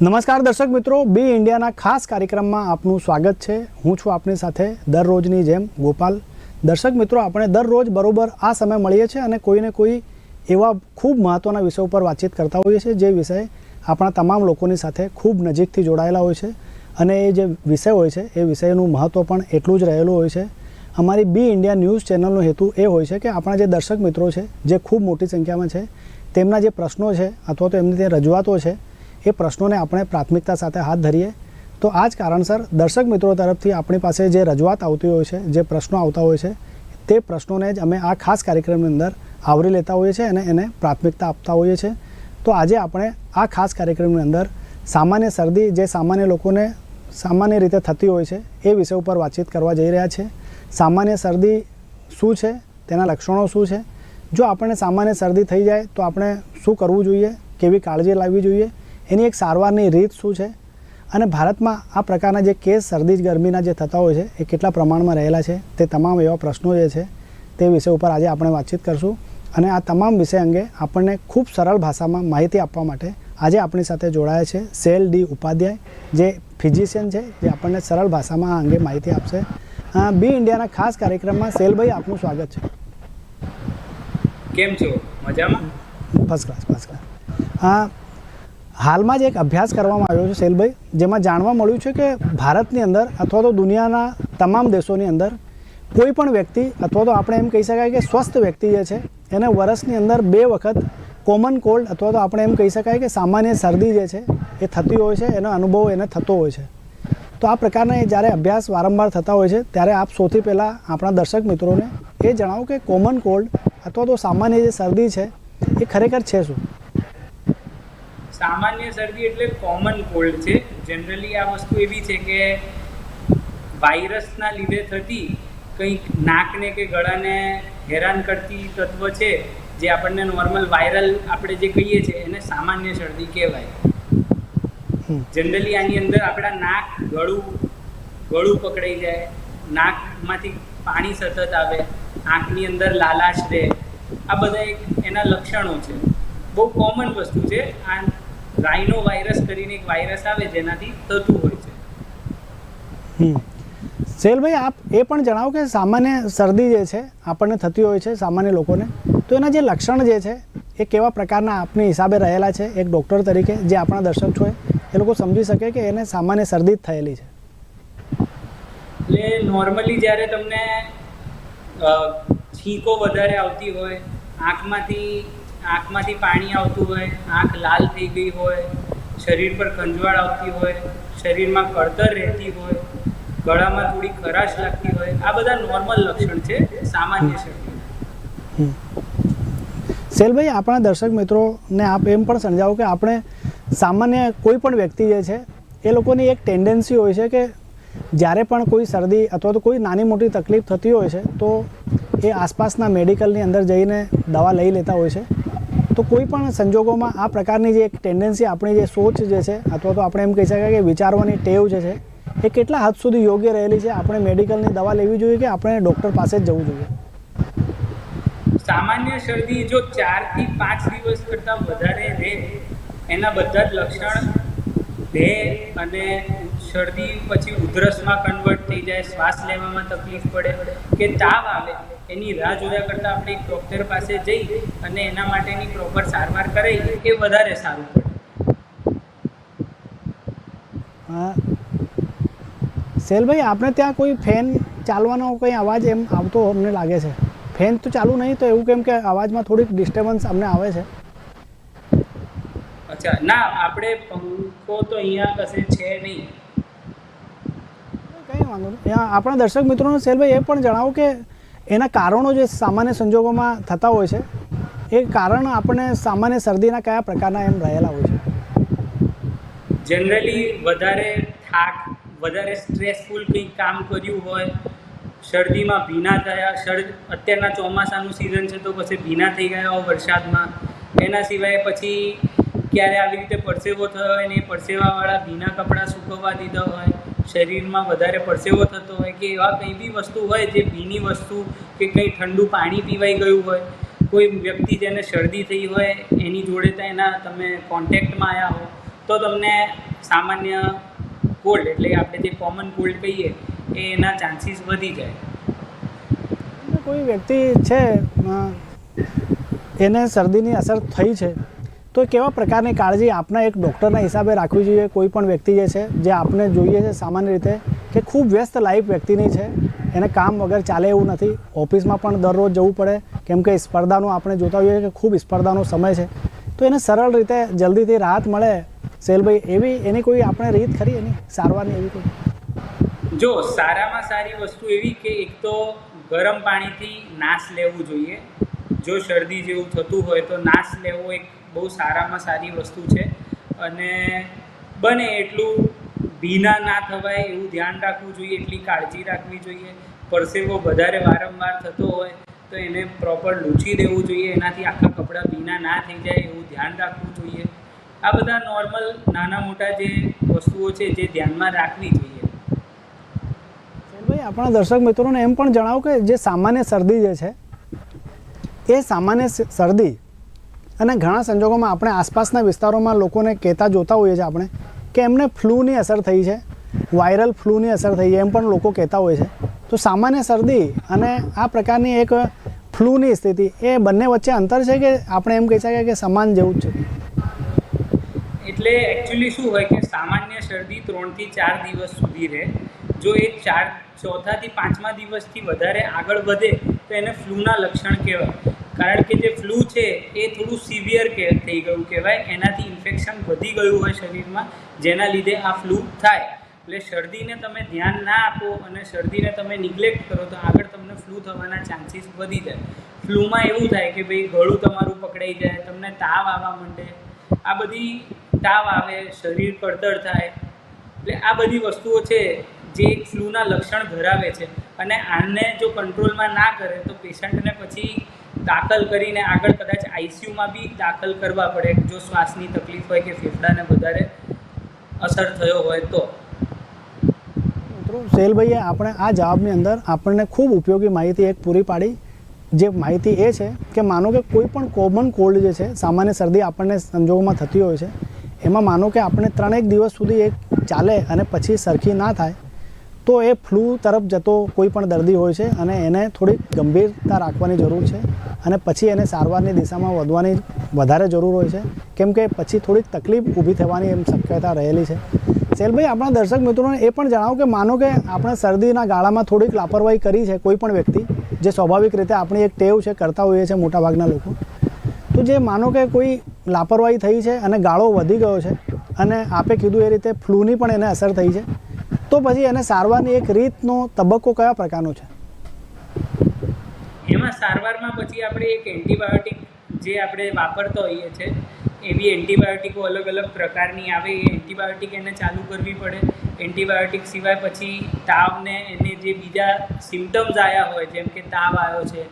નમસ્કાર દર્શક મિત્રો, બી ઇન્ડિયાના ખાસ કાર્યક્રમમાં આપનું સ્વાગત છે. હું છું આપની સાથે દરરોજની જેમ ગોપાલ. દર્શક મિત્રો, આપણે દરરોજ બરોબર આ સમય મળીએ છીએ અને કોઈને કોઈ એવા ખૂબ મહત્ત્વના વિષય ઉપર વાતચીત કરતા હોઈએ છીએ, જે વિષય આપણા તમામ લોકોની સાથે ખૂબ નજીકથી જોડાયેલા હોય છે. અને એ જે વિષય હોય છે, એ વિષયનું મહત્ત્વ પણ એટલું જ રહેલું હોય છે. અમારી બી ઇન્ડિયા ન્યૂઝ ચેનલનો હેતુ એ હોય છે કે આપણા જે દર્શક મિત્રો છે, જે ખૂબ મોટી સંખ્યામાં છે, તેમના જે પ્રશ્નો છે અથવા તો એમની જે રજૂઆતો છે એ પ્રશ્નોને આપણે પ્રાથમિકતા સાથે હાથ ધરીએ. તો આ જ કારણસર દર્શક મિત્રો તરફથી આપણી પાસે જે રજૂઆત આવતી હોય છે, જે પ્રશ્નો આવતા હોય છે, તે પ્રશ્નોને જ અમે આ ખાસ કાર્યક્રમની અંદર આવરી લેતા હોઈએ છીએ અને એને પ્રાથમિકતા આપતા હોઈએ છીએ. તો આજે આપણે આ ખાસ કાર્યક્રમની અંદર સામાન્ય શરદી જે સામાન્ય લોકોને સામાન્ય રીતે થતી હોય છે, એ વિષય ઉપર વાતચીત કરવા જઈ રહ્યા છે સામાન્ય શરદી શું છે, તેના લક્ષણો શું છે? જો આપણને સામાન્ય શરદી થઈ જાય તો આપણે શું કરવું જોઈએ, કેવી કાળજી લાવવી જોઈએ? એની એક સારવારની રીત શું છે? અને ભારતમાં આ પ્રકારના જે કેસ શરદી જ ગરમીના જે થતા હોય છે એ કેટલા પ્રમાણમાં રહેલા છે? તે તમામ એવા પ્રશ્નો જે છે તે વિષય ઉપર આજે આપણે વાતચીત કરશું. અને આ તમામ વિષય અંગે આપણને ખૂબ સરળ ભાષામાં માહિતી આપવા માટે આજે આપણી સાથે જોડાયા છે સેલ ડી ઉપાધ્યાય જે ફિઝિશિયન છે જે આપણને સરળ ભાષામાં આ અંગે માહિતી આપશે. બી ઇન્ડિયાના ખાસ કાર્યક્રમમાં સેલભાઈ આપનું સ્વાગત છે. કેમ છો? મજામાં? First class first class. હા હાલમાં જ એક અભ્યાસ કરવામાં આવ્યો છે શૈલભાઈ, જેમાં જાણવા મળ્યું છે કે ભારતની અંદર અથવા તો દુનિયાના તમામ દેશોની અંદર કોઈ પણ વ્યક્તિ અથવા તો આપણે એમ કહી શકાય કે સ્વસ્થ વ્યક્તિ જે છે, એને વર્ષની અંદર બે વખત કોમન કોલ્ડ અથવા તો આપણે એમ કહી શકાય કે સામાન્ય શરદી જે છે, એ થતી હોય છે, એનો અનુભવ એને થતો હોય છે. તો આ પ્રકારના જ્યારે અભ્યાસ વારંવાર થતા હોય છે, ત્યારે આપ સૌથી પહેલાં આપણા દર્શક મિત્રોને એ જણાવો કે કોમન કોલ્ડ અથવા તો સામાન્ય જે શરદી છે, એ ખરેખર છે શું? સામાન્ય શરદી એટલે કોમન કોલ્ડ છે. જનરલી આ વસ્તુ એવી છે કે વાયરસના લીધે થતી કંઈક નાકને કે ગળાને હેરાન કરતી તત્વ છે જે આપણને નોર્મલ વાયરલ આપણે જે કહીએ છીએ એને સામાન્ય શરદી કહેવાય. જનરલી આની અંદર આપણા નાક ગળું ગળું પકડાઈ જાય નાકમાંથી પાણી સતત આવે આંખની અંદર લાલાશ રહે આ બધા એક એના લક્ષણો છે. બહુ કોમન વસ્તુ છે. આ રાઇનો વાયરસ કરીને એક વાયરસ આવે જેનાથી થતું હોય છે. હમ. સેલભાઈ આપ એ પણ જણાવો કે સામાન્ય શરદી જે છે આપણને થતી હોય છે સામાન્ય લોકોને. તો એના જે લક્ષણ જે છે એ કેવા પ્રકારના આપની હિસાબે રહેલા છે? એક ડૉક્ટર તરીકે જે આપણા દર્શક છો એ લોકો સમજી શકે કે એને સામાન્ય શરદી જ થયેલી છે. એટલે નોર્મલી જ્યારે તમને છીકો વધારે આવતી હોય આંખમાંથી આંખમાંથી પાણી આવતું હોય, આંખ લાલ થઈ ગઈ હોય, શરીર પર ખંજવાળ આવતી હોય, શરીરમાં કળતર રહેતી હોય, ગળામાં થોડી ખરાશ લાગતી હોય, આ બધા નોર્મલ લક્ષણ છે, સામાન્ય શરદી શૈલભાઈ આપણા દર્શક મિત્રોને આપ એમ પણ સમજાવો કે આપણે સામાન્ય કોઈ પણ વ્યક્તિ જે છે, એ લોકોની એક ટેન્ડન્સી હોય છે કે જ્યારે પણ કોઈ શરદી અથવા તો કોઈ નાની મોટી તકલીફ થતી હોય છે, તો એ આસપાસના મેડિકલની અંદર જઈને દવા લઈ લેતા હોય છે. તો કોઈ પણ સંજોગોમાં આ પ્રકારની જે એક ટેન્ડન્સી આપણી જે સોચ જે છે, અથવા તો આપણે એમ કહી શકાય કે વિચારવાની ટેવ જે છે, એ કેટલા હદ સુધી યોગ્ય રહેલી છે, આપણે મેડિકલની દવા લેવી જોઈએ કે આપણે ડૉક્ટર પાસે જ જવું જોઈએ? સામાન્ય શરદી જો ચારથી પાંચ દિવસ કરતાં વધારે રહે, એના બધા જ લક્ષણ રહે અને શરદી પછી ઉધરસમાં કન્વર્ટ થઈ જાય, શ્વાસ લેવામાં તકલીફ પડે કે તાવ આવે એની રાહ જોયા કરતાં આપણે એક ડૉક્ટર પાસે જઈ અને એના માટેની પ્રોપર સારવાર કરાવી એ વધારે સારું પડે. હા. સેલભાઈ આપણે ત્યાં કોઈ ફેન ચાલવાનો કંઈ અવાજ એમ આવતો અમને લાગે છે? ફેન તો ચાલુ નહીં તો એવું કેમ કે અવાજમાં થોડીક ડિસ્ટર્બન્સ અમને આવે છે? અચ્છા ના આપણે પંખો તો અહીંયા કશે છે નહીં. કંઈ વાંધો નહીં. આપણા દર્શક મિત્રોને સેલભાઈ એ પણ જણાવો કે એના કારણો જે સામાન્ય સંજોગોમાં થતા હોય છે, એ કારણ આપણને સામાન્ય શરદીના કયા પ્રકારના એમ રહેલા હોય છે? જનરલી વધારે થાક, વધારે સ્ટ્રેસફુલ કંઈક કામ કર્યું હોય, શરદીમાં ભીના થયા, શરદ અત્યારના ચોમાસાનું સિઝન છે તો પછી ભીના થઈ ગયા હોય વરસાદમાં, એના સિવાય પછી ક્યારે આવી રીતે પરસેવો થયો હોય ને એ પરસેવાવાળા ભીના કપડાં સૂકવવા દીધા હોય શરીરમાં વધારે પરસેવો થતો હોય કે એવા કંઈ બી વસ્તુ હોય જે ભીની વસ્તુ કે કંઈ ઠંડુ પાણી પીવાઈ ગયું હોય, કોઈ વ્યક્તિ જેને શરદી થઈ હોય, એની જોડે તો એના તમે કોન્ટેક્ટમાં આવ્યા હો, તો તમને સામાન્ય કોલ્ડ એટલે આપણે જે કોમન કોલ્ડ કહીએ, એ એના ચાન્સીસ વધી જાય. કોઈ વ્યક્તિ છે એને શરદીની અસર થઈ છે તો કેવા પ્રકારની કાળજી આપના એક ડૉક્ટરના હિસાબે રાખવી જોઈએ? કોઈ પણ વ્યક્તિ જે છે, જે આપણે જોઈએ છે સામાન્ય રીતે કે ખૂબ વ્યસ્ત લાઈફ વ્યક્તિની છે, એને કામ વગર ચાલે એવું નથી. ઓફિસમાં પણ દરરોજ જવું પડે. કેમ કે સ્પર્ધાનું આપણે જોતા હોઈએ કે ખૂબ સ્પર્ધાનો સમય છે. તો એને સરળ રીતે જલ્દીથી રાહત મળે. સેલભાઈ, એવી, એની કોઈ આપણે રીત ખરી એની? સારવારની એવી કોઈ? જો, સારામાં સારી વસ્તુ એવી કે એક તો ગરમ પાણીથી નાશ લેવું જોઈએ. જો શરદી જેવું થતું હોય તો નાશ લેવો એક બહુ સારામાં સારી વસ્તુ છે. અને બને એટલું ભીના ના થવાય એવું ધ્યાન રાખવું જોઈએ, એટલી કાળજી રાખવી જોઈએ. પરસેવો વધારે વારંવાર થતો હોય તો એને પ્રોપર લૂછી દેવું જોઈએ, એનાથી આખા કપડાં ભીના ના થઈ જાય એવું ધ્યાન રાખવું જોઈએ. આ બધા નોર્મલ નાના મોટા જે વસ્તુઓ છે જે ધ્યાનમાં રાખવી જોઈએ. આપણા દર્શક મિત્રોને એમ પણ જણાવો કે જે સામાન્ય શરદી જે છે, એ સામાન્ય શરદી અને ઘણા સંજોગોમાં આપણે આસપાસના વિસ્તારોમાં લોકોને કહેતા જોતા હોઈએ છીએ આપણે કે એમને ફ્લૂની અસર થઈ છે, વાયરલ ફ્લૂની અસર થઈ છે એમ પણ લોકો કહેતા હોય છે. તો સામાન્ય શરદી અને આ પ્રકારની એક ફ્લૂની સ્થિતિ એ બંને વચ્ચે અંતર છે કે આપણે એમ કહી શકીએ કે સમાન જેવું જ છે? એટલે એકચ્યુઅલી શું હોય કે સામાન્ય શરદી ત્રણથી ચાર દિવસ સુધી રહે. જો એ ચાર ચોથાથી પાંચમા દિવસથી વધારે આગળ વધે તો એને ફ્લૂના લક્ષણ કહેવાય. કારણ કે જે ફ્લૂ છે, એ થોડું સિવિયર કે થઈ ગયું કહેવાય. એનાથી ઇન્ફેક્શન વધી ગયું હોય શરીરમાં, જેના લીધે આ ફ્લૂ થાય. એટલે શરદીને તમે ધ્યાન ના આપો અને શરદીને તમે નિગ્લેક્ટ કરો તો આગળ તમને ફ્લૂ થવાના ચાન્સીસ વધી જાય. ફ્લૂમાં એવું થાય કે ભાઈ ગળું તમારું પકડાઈ જાય, તમને તાવ આવવા માંડે. આ બધી તાવ આવે, શરીર પડતર થાય. એટલે આ બધી વસ્તુઓ છે જે એક ફ્લૂના લક્ષણ ધરાવે છે. અને આને જો કંટ્રોલમાં ના કરે તો પેશન્ટને પછી દાખલ કરીને આગળ કદાચ આઈસીયુમાં બી દાખલ કરવા પડે, જો શ્વાસની તકલીફ હોય કે ફેફડાને વધારે અસર થયો હોય તો. મિત્રો, સેલભાઈએ આપણે આ જવાબની અંદર આપણને ખૂબ ઉપયોગી માહિતી એક પૂરી પાડી. જે માહિતી એ છે કે માનો કે કોઈ પણ કોમન કોલ્ડ જે છે, સામાન્ય શરદી આપણને સંજોગોમાં થતી હોય છે, એમાં માનો કે આપણે ત્રણેક દિવસ સુધી એક ચાલે અને પછી સરખી ના થાય તો એ ફ્લૂ તરફ જતો કોઈ પણ દર્દી હોય છે અને એને થોડીક ગંભીરતા રાખવાની જરૂર છે અને પછી એને સારવારની દિશામાં વધવાની વધારે જરૂર હોય છે. કેમ કે પછી થોડીક તકલીફ ઊભી થવાની એમ શક્યતા રહેલી છે. સેલભાઈ, આપણા દર્શક મિત્રોને એ પણ જણાવો કે માનો કે આપણે શરદીના ગાળામાં થોડીક લાપરવાહી કરી છે કોઈ પણ વ્યક્તિ, જે સ્વાભાવિક રીતે આપણી એક ટેવ છે, કરતા હોઈએ છીએ મોટાભાગના લોકો. તો જે માનો કે કોઈ લાપરવાહી થઈ છે અને ગાળો વધી ગયો છે અને આપે કીધું એ રીતે ફ્લૂની પણ એને અસર થઈ છે તો પછી એને સારવારની એક રીતનો તબક્કો કયા પ્રકારનો છે? એમાં સારવારમાં પછી આપણે એક એન્ટીબાયોટિક જે આપણે વાપરતા હોઈએ છીએ એવી એન્ટીબાયોટિકો અલગ અલગ પ્રકારની આવે, એ એન્ટીબાયોટિક એને ચાલુ કરવી પડે. એન્ટીબાયોટિક સિવાય પછી તાવને એને જે બીજા સિમ્ટમ્સ આવ્યા હોય, જેમ કે તાવ આવ્યો છે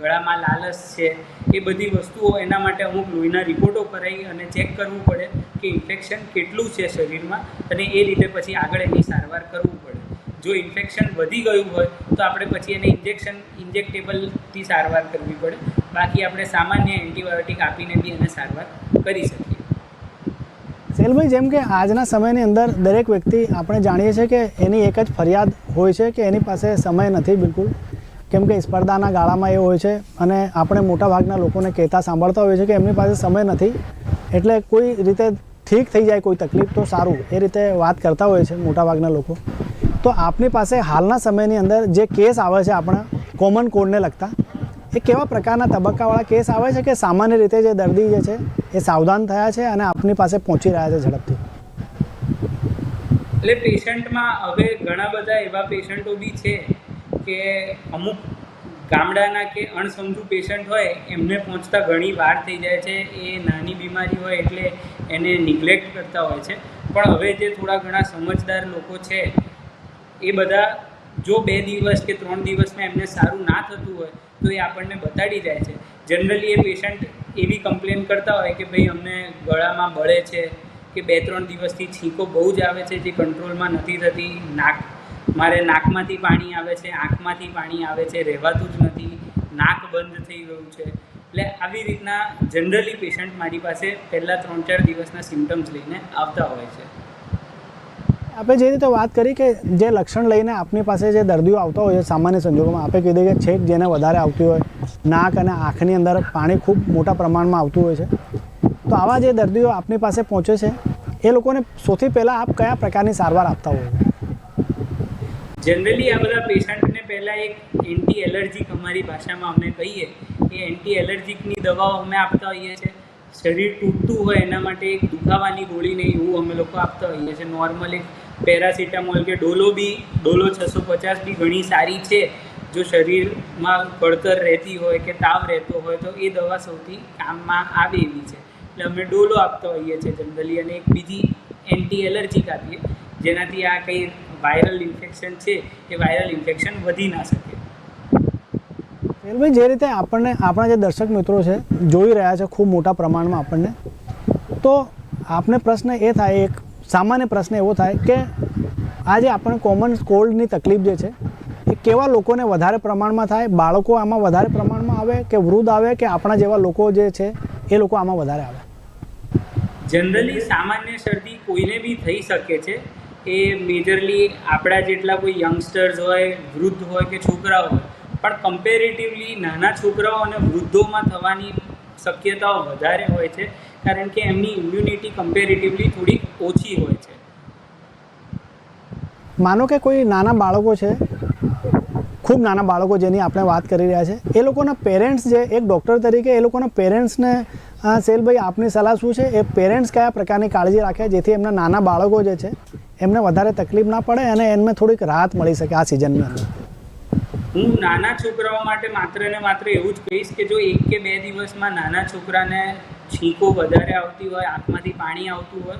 ગળામાં લાલસ છે, એ બધી વસ્તુઓ એના માટે અમુક લોહીના રિપોર્ટો કરાવી અને ચેક કરવું પડે કે ઇન્ફેક્શન કેટલું છે શરીરમાં અને એ રીતે પછી આગળ એની સારવાર કરવું પડે. જો ઇન્ફેક્શન વધી ગયું હોય, તો આપણે પછી એને ઇન્જેક્શન, ઇન્જેક્ટેબલથી સારવાર કરવી પડે. બાકી આપણે સામાન્ય એન્ટીબાયોટિક આપીને બી એને સારવાર કરી શકીએ. સેલભાઈ, જેમ કે આજના સમયની અંદર દરેક વ્યક્તિ આપણે જાણીએ છીએ કે એની એક જ ફરિયાદ હોય છે કે એની પાસે સમય નથી બિલકુલ. કેમ કે સ્પર્ધાના ગાળામાં એ હોય છે અને આપણે મોટાભાગના લોકોને કહેતા સાંભળતા હોઈએ છીએ કે એમની પાસે સમય નથી. એટલે કોઈ રીતે ઠીક થઈ જાય, કોઈ તકલીફ તો સારું, એ રીતે વાત કરતા હોય છે મોટાભાગના લોકો. તો આપની પાસે હાલના સમયની અંદર જે કેસ આવે છે આપણા કોમન કોડને લગતા, એ કેવા પ્રકારના તબક્કાવાળા કેસ આવે છે કે સામાન્ય રીતે જે દર્દી જે છે, એ સાવધાન થયા છે અને આપની પાસે પહોંચી રહ્યા છે ઝડપથી? એટલે પેશન્ટમાં હવે ઘણા બધા એવા પેશન્ટો બી છે કે અમુક ગામડાના કે અણસમજુ પેશન્ટ હોય, એમને પહોંચતા ઘણી વાર થઈ જાય છે. એ નાની બીમારી હોય એટલે એને નિગ્લેક્ટ કરતા હોય છે. પણ હવે જે થોડા ઘણા સમજદાર લોકો છે, એ બધા જો બે દિવસ કે ત્રણ દિવસમાં એમને સારું ના થતું હોય, તો એ આપણને બતાડી જાય છે. જનરલી એ પેશન્ટ એવી કમ્પ્લેન કરતા હોય કે ભાઈ અમને ગળામાં બળે છે, કે બે ત્રણ દિવસથી છીંકો બહુ જ આવે છે, જે કંટ્રોલમાં નથી થતી, નાક મારે નાકમાંથી પાણી આવે છે, આંખમાંથી પાણી આવે છે, રહેવાતું જ નથી, નાક બંધ થઈ ગયું છે. એટલે આવી રીતના જનરલી પેશન્ટ મારી પાસે પહેલાં ત્રણ ચાર દિવસના સિમ્ટમ્સ લઈને આવતા હોય છે. આપણે જે રીતે વાત કરી કે જે લક્ષણ લઈને આપની પાસે જે દર્દીઓ આવતા હોય છે, સામાન્ય સંજોગોમાં આપણે કીધું કે છેક જેને વધારે આવતી હોય, નાક અને આંખની અંદર પાણી ખૂબ મોટા પ્રમાણમાં આવતું હોય છે. તો આવા જે દર્દીઓ આપની પાસે પહોંચે છે, એ લોકોને સૌથી પહેલાં આપ કયા પ્રકારની સારવાર આપતા હોય? જનરલી આ બધા પેશન્ટને પહેલાં એક એન્ટી એલર્જીક અમારી ભાષામાં અમે કહીએ. એ એન્ટી એલર્જીકની દવાઓ અમે આપતા હોઈએ છીએ. શરીર તૂટતું હોય એના માટે એક દુખાવાની ગોળીને એવું અમે લોકો આપતા હોઈએ છીએ. નોર્મલ એક પેરાસિટામોલ કે ડોલો બી, ડોલો છસો પચાસ બી ઘણી સારી છે. જો શરીરમાં કળતર રહેતી હોય કે તાવ રહેતો હોય તો એ દવા સૌથી કામમાં આવે એવી છે. એટલે અમે ડોલો આપતા હોઈએ છીએ જનરલી અને એક બીજી એન્ટી એલર્જીક આપીએ. જેનાથી આ કંઈ વાયરલ ઇન્ફેક્શન છે એ વાયરલ ઇન્ફેક્શન વધી ના શકે. જે રીતે આપણને આપણા જે દર્શક મિત્રો છે જોઈ રહ્યા છે ખૂબ મોટા પ્રમાણમાં આપણને તો આપને પ્રશ્ન એ થાય એક સામાન્ય પ્રશ્ન એવો થાય કે આ જે આપણને કોમન કોલ્ડની તકલીફ જે છે એ કેવા લોકોને વધારે પ્રમાણમાં થાય? બાળકો આમાં વધારે પ્રમાણમાં આવે કે વૃદ્ધ આવે કે આપણા જેવા લોકો જે છે એ લોકો આમાં વધારે આવે? જનરલી સામાન્ય શરદી કોઈને બી થઈ શકે છે એ મેજરલી આપણા જેટલા કોઈ યંગસ્ટર્સ હોય, વૃદ્ધ હોય કે છોકરાઓ હોય, પણ કમ્પેરેટિવલી નાના છોકરાઓ અને વૃદ્ધોમાં થવાની શક્યતાઓ વધારે હોય છે, કારણ કે એમની ઇમ્યુનિટી કમ્પેરેટિવલી થોડી ઓછી હોય છે. માનો કે કોઈ નાના બાળકો છે, ખૂબ નાના બાળકો જેની આપણે વાત કરી રહ્યા છે, એ લોકોના પેરેન્ટ્સ જે, એક ડૉક્ટર તરીકે એ લોકોના પેરેન્ટ્સને સેલભાઈ આપની સલાહ શું છે? એ પેરેન્ટ્સ કયા પ્રકારની કાળજી રાખે, જેથી એમના નાના બાળકો જે છે એમને વધારે તકલીફ ના પડે અને એમને થોડીક રાહત મળી શકે આ અંદર હું નાના છોકરાઓ માટે માત્ર ને માત્ર એવું જ કહીશ કે જો એક કે બે દિવસમાં નાના છોકરાને છીંકો વધારે આવતી હોય, આંખમાંથી પાણી આવતું હોય,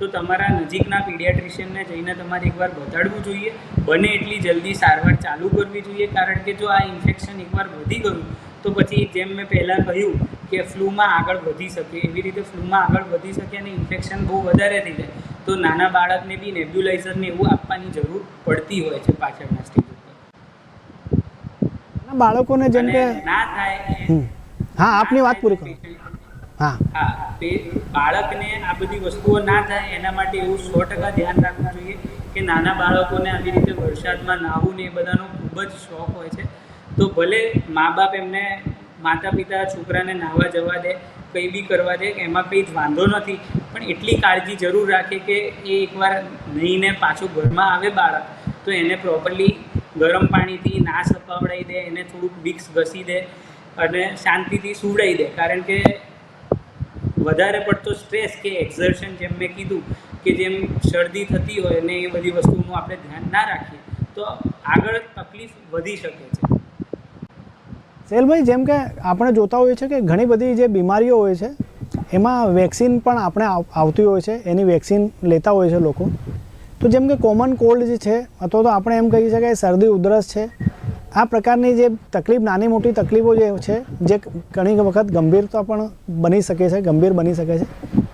તો તમારા નજીકના પીડિયાટ્રિશિયનને જઈને તમારે એકવાર બતાડવું જોઈએ. બને એટલી જલ્દી સારવાર ચાલુ કરવી જોઈએ, કારણ કે જો આ ઇન્ફેક્શન એકવાર વધી ગયું, તો પછી જેમ મેં પહેલાં કહ્યું કે ફ્લૂમાં આગળ વધી શકે. એવી રીતે ફ્લૂમાં આગળ વધી શકે અને ઇન્ફેક્શન બહુ વધારે થઈ જાય. તો નાના બાળકને બી નેબ્યુલાઇઝરને એવું આપવાની જરૂર પડતી હોય છે પાછળના સ્ટેજ ઉપર. બાળકોને જેમ કે ના થાય હા આપની વાત પૂરી કરો. હા. હા તે બાળકને આ બધી વસ્તુઓ ના થાય એના માટે એવું સો ટકા ધ્યાન રાખવું જોઈએ કે નાના બાળકોને આવી રીતે વરસાદમાં નાહવું ને એ બધાનો ખૂબ જ શોખ હોય છે. તો ભલે મા બાપ એમને માતા પિતા છોકરાને નાહવા જવા દે, કંઈ બી કરવા દે, એમાં કંઈ જ વાંધો નથી. પણ એટલી કાળજી જરૂર રાખે કે એ એકવાર નહીને પાછું ઘરમાં આવે બાળક, તો એને પ્રોપરલી ગરમ પાણીથી ના સપાવડાવી દે, એને થોડુંક વિક્સ ઘસી દે અને શાંતિથી સુવડાવી દે. કારણ કે વધારે પડતો સ્ટ્રેસ કે એક્ઝર્શન જેમ મેં કીધું, કે જેમ શરદી થતી હોય ને એ બધી વસ્તુનું આપણે ધ્યાન ના રાખીએ, તો આગળ તકલીફ વધી શકે છે. સેલભાઈ, જેમ કે આપણે જોતા હોઈએ છીએ કે ઘણી બધી જે બીમારીઓ હોય છે, એમાં વેક્સિન પણ આપણે આવ- આવતી હોય છે, એની વેક્સિન લેતા હોય છે લોકો. તો જેમ કે કોમન કોલ્ડ જે છે, અથવા તો આપણે એમ કહી શકાય શરદી, ઉધરસ છે, આ પ્રકારની જે તકલીફ, નાની મોટી તકલીફો જે છે, જે ઘણી વખત ગંભીરતા પણ બની શકે છે, ગંભીર બની શકે છે,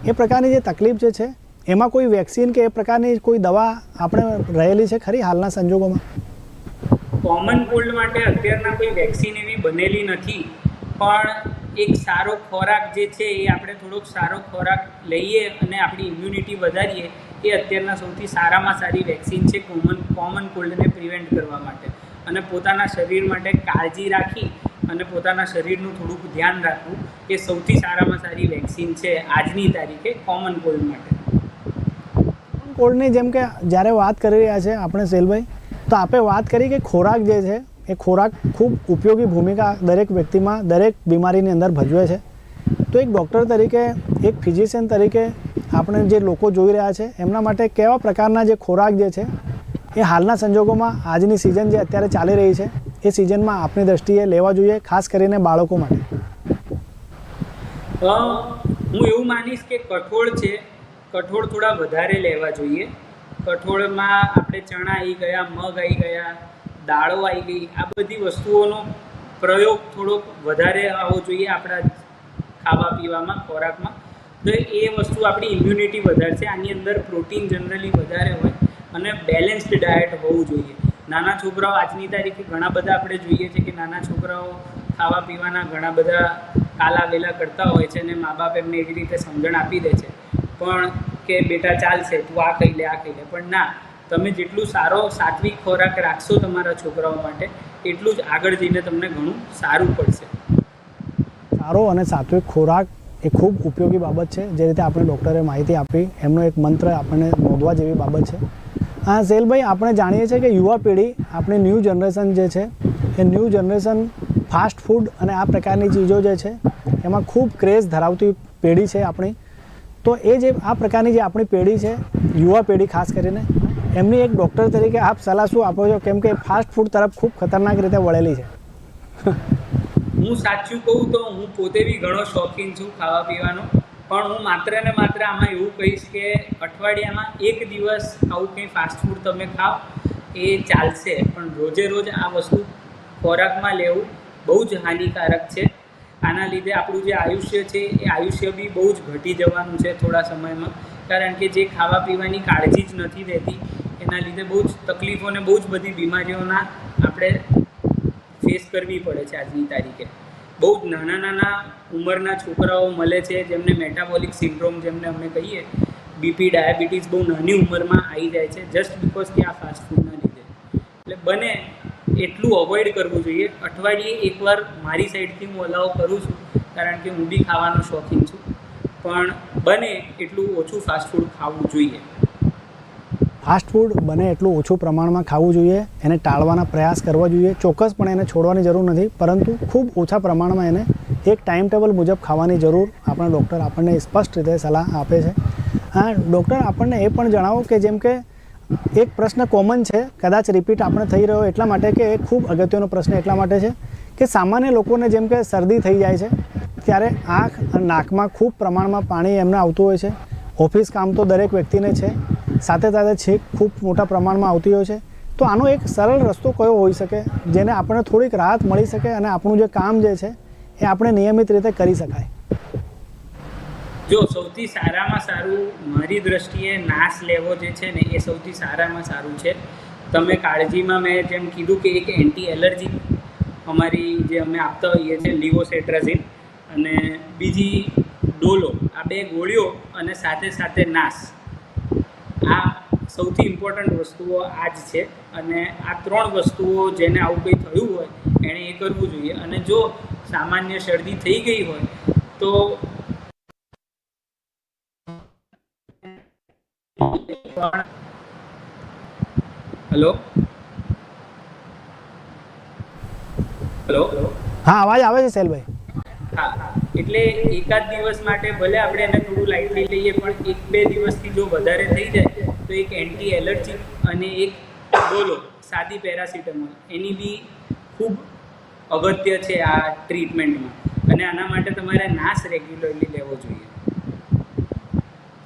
એ પ્રકારની જે તકલીફ જે છે, એમાં કોઈ વેક્સિન કે એ પ્રકારની કોઈ દવા આપણે રહેલી છે ખરી હાલના સંજોગોમાં? કોમન કોલ્ડ માટે અત્યારના કોઈ વેક્સિન એવી બનેલી નથી. પણ એક સારો ખોરાક જે છે એ આપણે થોડોક સારો ખોરાક લઈએ અને આપણી ઇમ્યુનિટી વધારીએ, એ અત્યારના સૌથી સારામાં સારી વેક્સિન છે કોમન કોમન કોલ્ડને પ્રિવેન્ટ કરવા માટે. અને પોતાના શરીર માટે કાળજી રાખી અને પોતાના શરીરનું થોડુંક ધ્યાન રાખવું, એ સૌથી સારામાં સારી વેક્સિન છે આજની તારીખે કોમન કોલ્ડ માટે. કોલ્ડની જેમ કે જ્યારે વાત કરી રહ્યા છે આપણે સેલભાઈ તો આપણે વાત કરી કે ખોરાક જે છે, એ ખોરાક ખૂબ ઉપયોગી ભૂમિકા દરેક વ્યક્તિમાં, દરેક બીમારીની અંદર ભજવે છે. તો એક ડૉક્ટર તરીકે, એક ફિઝિશિયન તરીકે આપણે જે લોકો જોઈ રહ્યા છે, એમના માટે કેવા પ્રકારના જે ખોરાક જે છે, એ હાલના સંજોગોમાં આજની સિઝન જે અત્યારે ચાલી રહી છે, એ સિઝનમાં આપની દ્રષ્ટિએ લેવા જોઈએ, ખાસ કરીને બાળકો માટે. હું એવું માનીશ કે કઠોળ છે, કઠોળ થોડા વધારે લેવા જોઈએ. કઠોળમાં આપણે ચણા આવી ગયા, મગ આવી ગયા, દાળો આવી ગઈ, આ બધી વસ્તુઓનો પ્રયોગ થોડોક વધારે આવવો જોઈએ આપણા ખાવા પીવામાં, ખોરાકમાં. તો એ વસ્તુ આપણી ઇમ્યુનિટી વધારશે, આની અંદર પ્રોટીન જનરલી વધારે હોય અને બેલેન્સ્ડ ડાયટ હોવું જોઈએ. નાના છોકરાઓ આજની તારીખે ઘણા બધા આપણે જોઈએ છે કે નાના છોકરાઓ ખાવા પીવાના ઘણા બધા કાલા વેલા કરતા હોય છે અને મા બાપ એમને એવી રીતે સમજણ આપી દે છે. પણ કે બેટા ચાલશે, તું આ ખાઈ લે, આ ખાઈ લે. પણ ના, તમે જેટલું સારો સાત્વિક ખોરાક રાખશો તમારા છોકરાઓ માટે, એટલું જ આગળ જઈને તમને ઘણું સારું પડશે. સારો અને સાત્વિક ખોરાક એ ખૂબ ઉપયોગી બાબત છે. જે રીતે આપણે ડૉક્ટરે માહિતી આપી, એમનો એક મંત્ર આપણને નોંધવા જેવી બાબત છે. હા, સેલભાઈ, આપણે જાણીએ છીએ કે યુવા પેઢી, આપણી ન્યૂ જનરેશન જે છે, એ ન્યૂ જનરેશન ફાસ્ટ ફૂડ અને આ પ્રકારની ચીજો જે છે, એમાં ખૂબ ક્રેઝ ધરાવતી પેઢી છે આપણી. તો એ જે આ પ્રકારની જે આપણી પેઢી છે, યુવા પેઢી ખાસ કરીને, એમની એક ડૉક્ટર તરીકે આપ સલાહ શું આપો છો? કેમ કે ફાસ્ટ ફૂડ તરફ ખૂબ ખતરનાક રીતે વળેલી છે. હું સાચું કહું તો હું પોતે બી ઘણો શોખીન છું ખાવા પીવાનો, પણ હું માત્ર ને માત્ર આમાં એવું કહીશ કે અઠવાડિયામાં એક દિવસ આવું કંઈ ફાસ્ટ ફૂડ તમે ખાઓ, એ ચાલશે. પણ રોજે રોજ આ વસ્તુ ખોરાકમાં લેવું બહુ જ હાનિકારક છે. આના લીધે આપણું જે આયુષ્ય છે, એ આયુષ્ય બી બહુ જ ઘટી જવાનું છે થોડા સમયમાં. કારણ કે જે ખાવા પીવાની કાળજી જ નથી રહેતી. એના લીધે બહુ જ તકલીફો અને બહુ જ બધી બીમારીઓના આપણે ફેસ કરવી પડે છે આજની તારીખે. બહુ જ નાના નાના ઉંમરના છોકરાઓ મળે છે, જેમને મેટાબોલિક સિન્ડ્રોમ જેમને અમે કહીએ બીપી ડાયાબિટીસ બહુ નાની ઉંમરમાં આવી જાય છે જસ્ટ બિકોઝ કે આ ફાસ્ટ ફૂડના લીધે. એટલે બને એટલું અવોઇડ કરવું જોઈએ. અઠવાડિયે એકવાર મારી સાઈડથી હું અલાવ કરું છું, કારણ કે હું બી ખાવાનો શોખીન છું. પણ બને એટલું ઓછું ફાસ્ટ ફૂડ ખાવું જોઈએ. ફાસ્ટ ફૂડ બને એટલું ઓછું પ્રમાણમાં ખાવું જોઈએ, એને ટાળવાના પ્રયાસ કરવા જોઈએ. ચોક્કસપણે એને છોડવાની જરૂર નથી, પરંતુ ખૂબ ઓછા પ્રમાણમાં એને એક ટાઈમ ટેબલ મુજબ ખાવાની જરૂર આપણા ડૉક્ટર આપણને સ્પષ્ટ રીતે સલાહ આપે છે. હા ડૉક્ટર આપણને એ પણ જણાવો કે જેમ કે એક પ્રશ્ન કોમન છે. કદાચ રિપીટ આપણે થઈ રહ્યો એટલા માટે કે એ ખૂબ અગત્યનો પ્રશ્ન એટલા માટે છે કે સામાન્ય લોકોને જેમ કે શરદી થઈ જાય છે, ત્યારે આંખ અને નાકમાં ખૂબ પ્રમાણમાં પાણી એમને આવતું હોય છે. ઓફિસ કામ તો દરેક વ્યક્તિને છે. સાથે સાથે છેક ખૂબ મોટા પ્રમાણમાં આવતી હોય છે. તો આનો એક સરળ રસ્તો કયો હોઈ શકે? જેને આપણને થોડીક રાહત મળી શકે અને આપણું જે કામ જે છે, એ આપણે નિયમિત રીતે કરી શકાય. જો સૌથી સારામાં સારું મારી દ્રષ્ટિએ નાશ લેવો જે છે ને એ સૌથી સારામાં સારું છે. તમે કાળજીમાં મેં જેમ કીધું કે એક એન્ટી એલર્જી અમારી જે અમે આપતા હોઈએ છીએ, લિવોસેટ્રાઝિન અને બીજી ડોલો, આ બે ગોળીઓ અને સાથે સાથે નાશ. આ સૌથી ઇમ્પોર્ટન્ટ વસ્તુઓ આ જ છે અને આ ત્રણ વસ્તુઓ જેને આવું કંઈ થયું હોય, એણે એ કરવું જોઈએ. અને જો સામાન્ય શરદી થઈ ગઈ હોય, તો હેલો? હેલો? હા અવાજ આવે છે સેલભાઈ? હા એટલે એકાદ દિવસ માટે ભલે આપણે એને થોડું લાઇટલી લઈએ પણ એક બે દિવસથી જો વધારે થઈ જાય તો એક એન્ટી એલર્જી અને એક ડોલો સાદી પેરાસિટામોલ એની બી ખૂબ અગત્ય છે આ ટ્રીટમેન્ટમાં અને આના માટે તમારે નાશ રેગ્યુલરલી લેવો જોઈએ.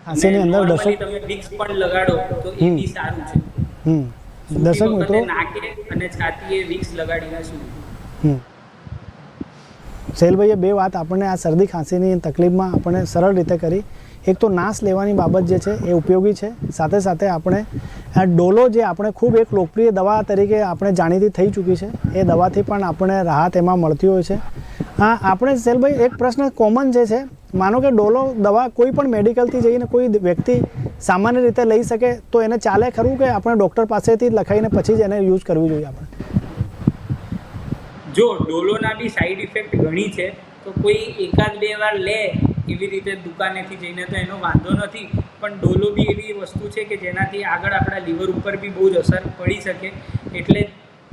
હાંસીની અંદર દર્શક તમે વિક્સ પણ લગાડો તો એ બી સારું છે. હમ. દર્શક મિત્રો નાકે અને છાતીએ વિક્સ લગાડીને શું? હમ. શૈલભાઈએ બે વાત આપણને આ શરદી ખાંસીની તકલીફમાં આપણને સરળ રીતે કરી. એક તો નાશ લેવાની બાબત જે છે એ ઉપયોગી છે. સાથે સાથે આપણે ડોલો જે આપણે ખૂબ એક લોકપ્રિય દવા તરીકે આપણે જાણીતી થઈ ચૂકી છે, એ દવાથી પણ આપણને રાહત એમાં મળતી હોય છે. હા આપણે સેલભાઈ એક પ્રશ્ન કોમન જે છે, માનો કે ડોલો દવા કોઈ પણ મેડિકલથી જઈને કોઈ વ્યક્તિ સામાન્ય રીતે લઈ શકે, તો એને ચાલે ખરું કે આપણે ડૉક્ટર પાસેથી લખાઈને પછી જ એને યુઝ કરવી જોઈએ આપણે? જો ડોલોના બી સાઈડ ઇફેક્ટ ઘણી છે, તો કોઈ એકાદ બે વાર લે એવી રીતે દુકાનેથી જઈને તો એનો વાંધો નથી, પણ ડોલો બી એવી વસ્તુ છે કે જેનાથી આગળ આપણા લીવર ઉપર બી બહુ જ અસર પડી શકે. એટલે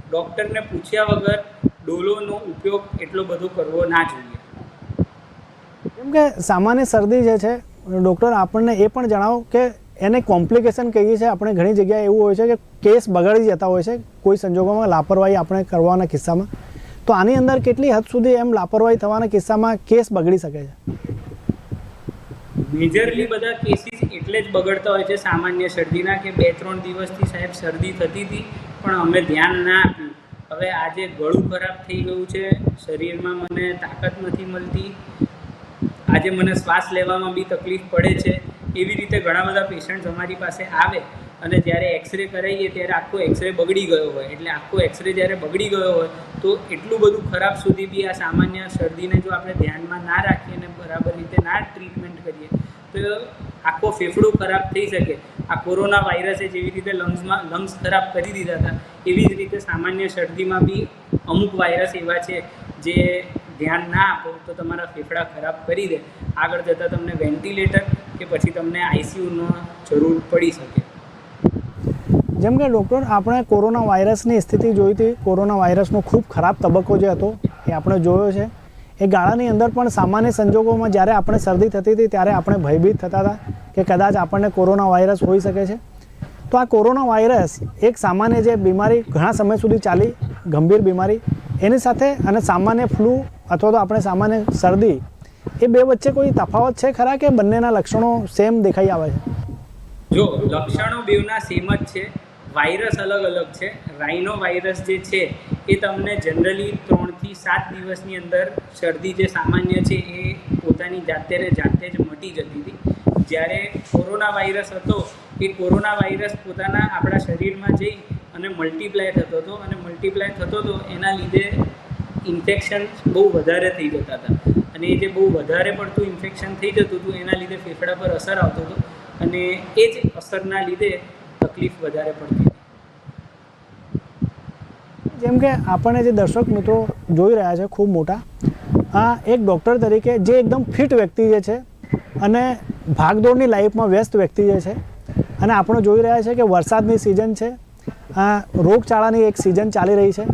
ડૉક્ટરને પૂછ્યા વગર ડોલોનો ઉપયોગ એટલો બધો કરવો ના જોઈએ. કેમ કે સામાન્ય શરદી જે છે, ડૉક્ટર આપણને એ પણ જણાવો કે એને કોમ્પ્લિકેશન કહીએ છીએ આપણે ઘણી જગ્યાએ એવું હોય છે કે કેસ બગાડી જતા હોય છે, કોઈ સંજોગોમાં લાપરવાહી આપણે કરવાના કિસ્સામાં. તો આની અંદર કેટલી હદ સુધી એમ લાપરવાહી થવાના કિસ્સામાં કેસ બગડી શકે છે? મેજરલી બધા કેસીસ એટલે જ બગડતા હોય છે સામાન્ય શરદીના કે બે, ત્રણ દિવસથી સાહેબ શરદી થતી હતી, પણ અમે ધ્યાન ના આપ્યું. હવે આજે ગળું ખરાબ થઈ ગયું છે, શરીરમાં મને તાકાત નથી મળતી. આજે મને શ્વાસ લેવામાં બી તકલીફ પડે છે. એવી રીતે ઘણા બધા પેશન્ટ્સ અમારી પાસે આવે અને જ્યારે એક્સરે કરાવીએ ત્યારે આખો એક્સરે બગડી ગયો હોય. એટલે આખો એક્સરે જ્યારે બગડી ગયો હોય, તો એટલું બધું ખરાબ સુધી બી આ સામાન્ય શરદીને જો આપણે ધ્યાનમાં ના રાખીએ અને બરાબર રીતે ના ટ્રીટમેન્ટ કરીએ આખો ફેફડો ખરાબ થઈ શકે. આ કોરોના વાયરસે જેવી રીતે લંગ્સમાં, લંગ્સ ખરાબ કરી દીધા હતા, એવી જ રીતે સામાન્ય શરદીમાં બી અમુક વાયરસ એવા છે જે ધ્યાન ના આપો તો તમારા ફેફડા ખરાબ કરી દે. આગળ જતાં તમને વેન્ટિલેટર કે પછી તમને આઈસીયુનો જરૂર પડી શકે. જેમ કે ડૉક્ટર આપણે કોરોના વાયરસની સ્થિતિ જોઈ હતી. કોરોના વાયરસનો ખૂબ ખરાબ તબક્કો જે હતો એ આપણે જોયો છે. એ ગાળાની અંદર પણ સામાન્ય સંજોગોમાં જ્યારે આપણે શરદી થતી હતી ત્યારે આપણે ભયભીત થતા હતા કે કદાચ આપણને કોરોના વાયરસ હોઈ શકે છે. તો આ કોરોના વાયરસ એક સામાન્ય જે બીમારી ઘણા સમય સુધી ચાલી, ગંભીર બીમારી, એની સાથે અને સામાન્ય ફ્લૂ અથવા તો આપણે સામાન્ય શરદી, એ બે વચ્ચે કોઈ તફાવત છે ખરા કે બંનેના લક્ષણો સેમ દેખાઈ આવે છે? જો લક્ષણો બેવના સેમ જ છે? વાયરસ અલગ અલગ છે. રાઇનો વાયરસ જે છે, એ તમને જનરલી ત્રણથી સાત દિવસની અંદર શરદી જે સામાન્ય છે, એ પોતાની જાતે ને જાતે જ મટી જતી હતી. જ્યારે કોરોના વાયરસ હતો, એ કોરોના વાયરસ પોતાના આપણા શરીરમાં જઈ અને મલ્ટીપ્લાય થતો હતો અને મલ્ટીપ્લાય થતો હતો એના લીધે ઇન્ફેક્શન બહુ વધારે થઈ જતા હતા. અને એ જે બહુ વધારે પડતું ઇન્ફેક્શન થઈ જતું હતું, એના લીધે ફેફડા પર અસર આવતો હતો. અને એ જ અસરના લીધે તકલીફ વધારે પડતી જેમ કે આપણને જે દર્શક મિત્રો જોઈ રહ્યા છે ખૂબ મોટા, આ એક ડૉક્ટર તરીકે જે એકદમ ફિટ વ્યક્તિ જે છે અને ભાગદોડની લાઈફમાં વ્યસ્ત વ્યક્તિ જે છે અને આપણે જોઈ રહ્યા છે કે વરસાદની સિઝન છે, આ રોગચાળાની એક સિઝન ચાલી રહી છે,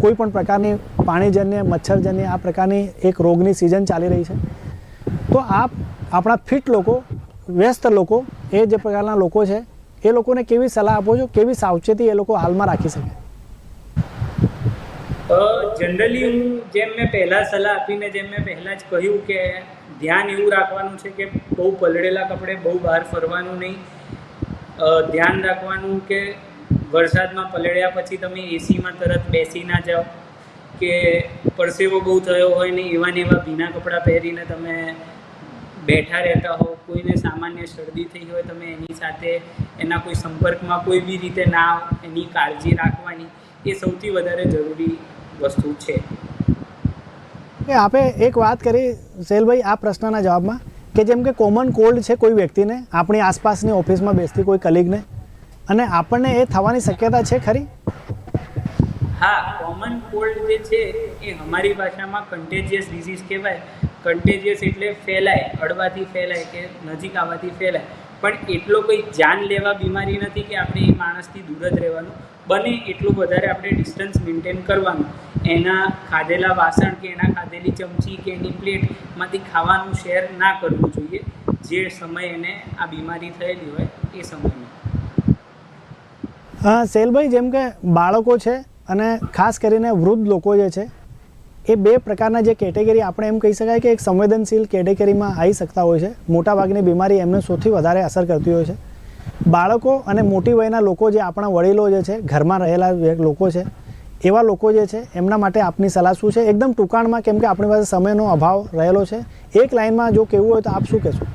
કોઈ પણ પ્રકારની પાણીજન્ય, મચ્છરજન્ય આ પ્રકારની એક રોગની સિઝન ચાલી રહી છે. તો આપ, આપણા ફિટ લોકો, વ્યસ્ત લોકો, એ જે પ્રકારના લોકો છે એ લોકોને કેવી સલાહ આપો છો? કેવી સાવચેતી એ લોકો હાલમાં રાખી શકે? જનરલી હું જેમ મેં પહેલાં સલાહ આપીને જેમ મેં પહેલાં જ કહ્યું કે ધ્યાન એવું રાખવાનું છે કે બહુ પલળેલા કપડે બહુ બહાર ફરવાનું નહીં. ધ્યાન રાખવાનું કે વરસાદમાં પલળ્યા પછી તમે એસીમાં તરત બેસી ના જાઓ. કે પરસેવો બહુ થયો હોય ને એવા ને એવા ભીના કપડાં પહેરીને તમે બેઠા રહેતા હો કોઈને સામાન્ય શરદી થઈ હોય તમે એની સાથે એના કોઈ સંપર્કમાં કોઈ બી રીતે ના એની કાળજી રાખવાની એ સૌથી વધારે જરૂરી વસ્તુ છે. કે આપે એક વાત કરી સેલભાઈ આ પ્રશ્નના જવાબમાં કે જેમ કે કોમન કોલ્ડ છે કોઈ વ્યક્તિને આપણી આસપાસની ઓફિસમાં બેસતી કોઈ કલીગને અને આપણને એ થવાની શક્યતા છે ખરી? હા કોમન કોલ્ડ જે છે એ અમારી ભાષામાં કન્ટેજિયસ ડિઝીઝ કહેવાય. કન્ટેજિયસ એટલે ફેલાય અડવાથી ફેલાય કે નજીક આવવાથી ફેલાય. પણ એટલો કોઈ જાન લેવા બીમારી નથી કે આપણે એ માણસથી દૂર જ રહેવાનું. બને એટલું વધારે આપણે ડિસ્ટન્સ મેન્ટેન કરવાનું. એના ખાધેલા વાસણ કે એના ખાધેલી ચમચી કે એની પ્લેટમાંથી ખાવાનું શેર ના કરવું જોઈએ. જે સમય એને આ બીમારી થયેલી હોય, એ સમયમાં હા શૈલભાઈ જેમ કે બાળકો છે અને ખાસ કરીને વૃદ્ધ લોકો જે છે એ બે પ્રકારના જે કેટેગરી આપણે એમ કહી શકાય કે એક સંવેદનશીલ કેટેગરીમાં આવી શકતા હોય છે. મોટાભાગની બીમારી એમને સૌથી વધારે અસર કરતી હોય છે. બાળકો અને મોટી વયના લોકો જે આપણા વડીલો જે છે, ઘરમાં રહેલા લોકો છે, એવા લોકો જે છે, એમના માટે આપની સલાહ શું છે? એકદમ ટૂંકાણમાં કેમ કે આપણી પાસે સમયનો અભાવ રહેલો છે. એક લાઇનમાં જો કહેવું હોય તો આપ શું કહેશો?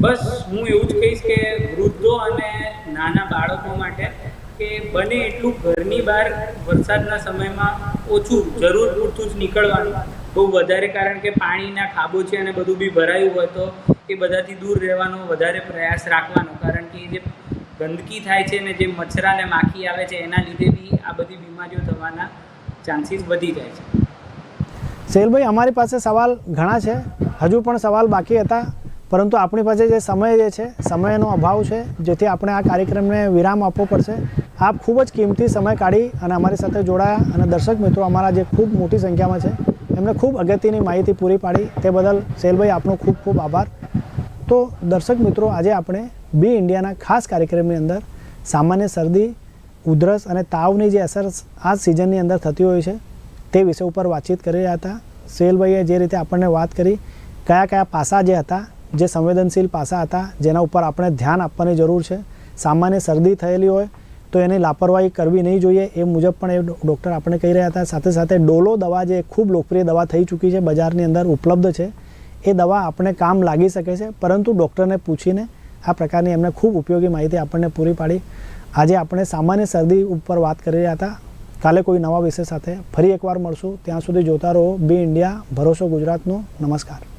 બસ, હું એવું જ કહીશ કે વૃદ્ધો અને નાના બાળકો માટે કે બને એટલું ઘરની બહાર વરસાદના સમયમાં ઓછું જરૂર પૂરતું જ નીકળવાનું. બહુ વધારે કારણ કે પાણીના ખાબોચી અને બધું બી ભરાયું હોય તો એ બધાથી દૂર રહેવાનો વધારે પ્રયાસ રાખવાનો. કારણ કે જે ગંદકી થાય છે ને જે મચ્છરા ને માખી આવે છે, એના લીધે બી આ બધી બીમારીઓ થવાના ચાન્સીસ વધી જાય છે. શૈલભાઈ અમારી પાસે સવાલ ઘણા છે. હજુ પણ સવાલ બાકી હતા. પરંતુ આપણી પાસે જે સમય જે છે, સમયનો અભાવ છે, જેથી આપણે આ કાર્યક્રમને વિરામ આપવો પડશે. આપ ખૂબ જ કિંમતી સમય કાઢી અને અમારી સાથે જોડાયા અને દર્શક મિત્રો અમારા જે ખૂબ મોટી સંખ્યામાં છે, એમને ખૂબ અગત્યની માહિતી પૂરી પાડી. તે બદલ સેલભાઈ, આપનો ખૂબ ખૂબ આભાર. તો દર્શક મિત્રો, આજે આપણે બી ઇન્ડિયાના ખાસ કાર્યક્રમની અંદર સામાન્ય શરદી, ઉધરસ અને તાવની જે અસર આ સિઝનની અંદર થતી હોય છે, તે વિષય ઉપર વાતચીત કરી રહ્યા હતા. સેલભાઈએ જે રીતે આપણને વાત કરી, કયા કયા પાસા જે હતા, જે સંવેદનશીલ પાસા હતા, જેના ઉપર આપણે ધ્યાન આપવાની જરૂર છે. સામાન્ય શરદી થયેલી હોય તો એની લાપરવાહી કરવી નહીં જોઈએ એ મુજબ પણ એ ડૉક્ટર આપણે કહી રહ્યા હતા. સાથે સાથે ડોલો દવા જે ખૂબ લોકપ્રિય દવા થઈ ચૂકી છે, બજારની અંદર ઉપલબ્ધ છે, એ દવા આપણે કામ લાગી શકે છે. પરંતુ ડૉક્ટરને પૂછીને આ પ્રકારની એમને ખૂબ ઉપયોગી માહિતી આપણને પૂરી પાડી. આજે આપણે સામાન્ય શરદી ઉપર વાત કરી રહ્યા હતા. કાલે કોઈ નવા વિષય સાથે ફરી એકવાર મળશું. ત્યાં સુધી જોતા રહો. બી ઇન્ડિયા, ભરોસો ગુજરાતનો. નમસ્કાર.